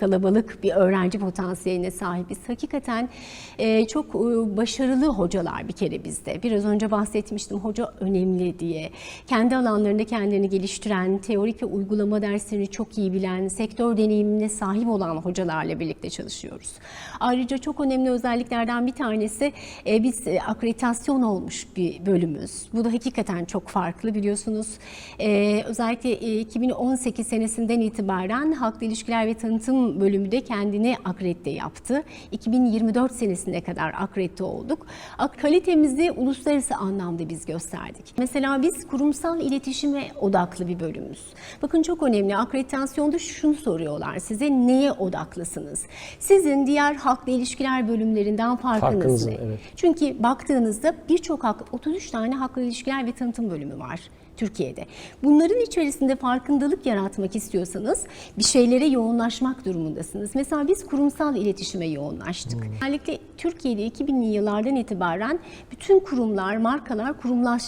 kalabalık bir öğrenci potansiyeline sahibiz. Hakikaten e, çok e, başarılı hocalar bir kere bizde. Biraz önce bahsetmiştim hoca önemli diye. Kendi alanlarında kendilerini geliştiren, teorik ve uygulama derslerini çok iyi bilen, sektör deneyimine sahip olan hocalarla birlikte çalışıyoruz. Ayrıca çok önemli özelliklerden bir tanesi e, biz akreditasyon olmuş bir bölümümüz. Bu da hakikaten çok farklı biliyorsunuz. Özellikle e, 2018 senesinden itibaren Halkla İlişkiler ve Tanıtım bölümü de kendini akredite yaptı. 2024 senesine kadar akredite olduk. Kalitemizi uluslararası anlamda biz gösterdik. Mesela biz kurumsal iletişime odaklı bir bölümümüz. Bakın çok önemli. Akreditasyonda şunu soruyorlar size neye odaklısınız? Sizin diğer halkla ilişkiler bölümlerinden farkınız Farkınız ne? ne? Evet. Çünkü baktığınızda birçok hak, 33 tane halkla ilişkiler ve tanıtım bölümü var. Türkiye'de. Bunların içerisinde farkındalık yaratmak istiyorsanız bir şeylere yoğunlaşmak durumundasınız. Mesela biz kurumsal iletişime yoğunlaştık. Özellikle Türkiye'de 2000'li yıllardan itibaren bütün kurumlar, markalar kurumlaş,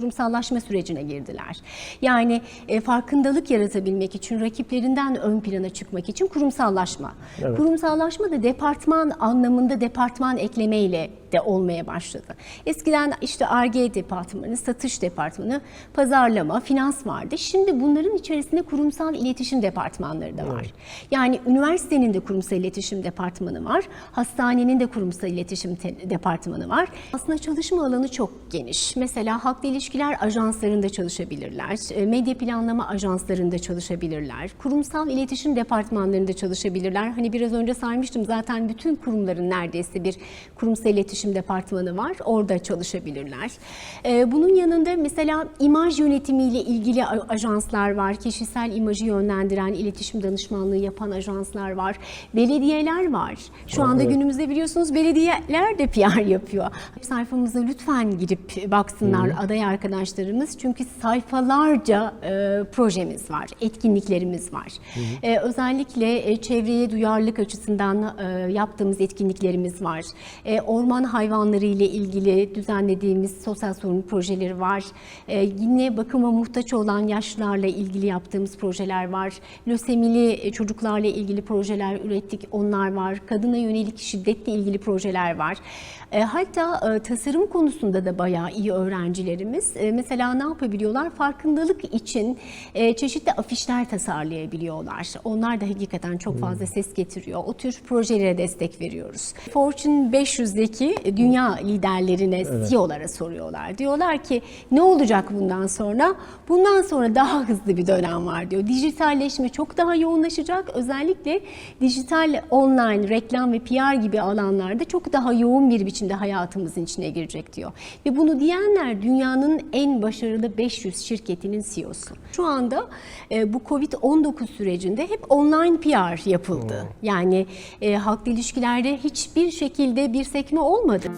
kurumsallaşma sürecine girdiler. Yani e, farkındalık yaratabilmek için, rakiplerinden ön plana çıkmak için kurumsallaşma. Evet. Kurumsallaşma da departman anlamında departman eklemeyle de olmaya başladı. Eskiden işte R&D departmanı, satış departmanı, pazarlama, finans vardı. Şimdi bunların içerisinde kurumsal iletişim departmanları da var. Yani üniversitenin de kurumsal iletişim departmanı var, hastanenin de kurumsal iletişim departmanı var. Aslında çalışma alanı çok geniş. Mesela halkla ilişkiler ajanslarında çalışabilirler, e, medya planlama ajanslarında çalışabilirler, kurumsal iletişim departmanlarında çalışabilirler. Hani biraz önce saymıştım zaten bütün kurumların neredeyse bir kurumsal iletişim departmanı var. Orada çalışabilirler. Ee, bunun yanında mesela imaj yönetimiyle ilgili ajanslar var. Kişisel imajı yönlendiren, iletişim danışmanlığı yapan ajanslar var. Belediyeler var. Şu anda Evet. günümüzde biliyorsunuz belediyeler de PR yapıyor. Sayfamıza lütfen girip baksınlar aday arkadaşlarımız. Çünkü sayfalarca e, projemiz var, etkinliklerimiz var. E, özellikle e, çevreye duyarlılık açısından e, yaptığımız etkinliklerimiz var. E, orman hayvanları ile ilgili düzenlediğimiz sosyal sorumluluk projeleri var. E, yine bakıma muhtaç olan yaşlılarla ilgili yaptığımız projeler var. Lösemili e, çocuklarla ilgili projeler ürettik, onlar var. Kadına yönelik şiddetle ilgili projeler var. E, hatta e, tasarım konusunda da bayağı iyi öğrencilerimiz. E, mesela ne yapabiliyorlar? Farkındalık için e, çeşitli afişler tasarlayabiliyorlar. Onlar da hakikaten çok fazla ses getiriyor. O tür projelere destek veriyoruz. Fortune 500'deki dünya liderlerine, CEO'lara soruyorlar. Diyorlar ki ne olacak bundan sonra? Bundan sonra daha hızlı bir dönem var diyor. Dijitalleşme çok daha yoğunlaşacak. Özellikle dijital online reklam ve PR gibi alanlarda çok daha yoğun bir biçimde hayatımızın içine girecek diyor. Ve bunu diyenler dünyanın en başarılı 500 şirketinin CEO'su. Şu anda e, bu Covid-19 sürecinde hep online PR yapıldı. Yani e, halkla ilişkilerde hiçbir şekilde bir sekme olmadı.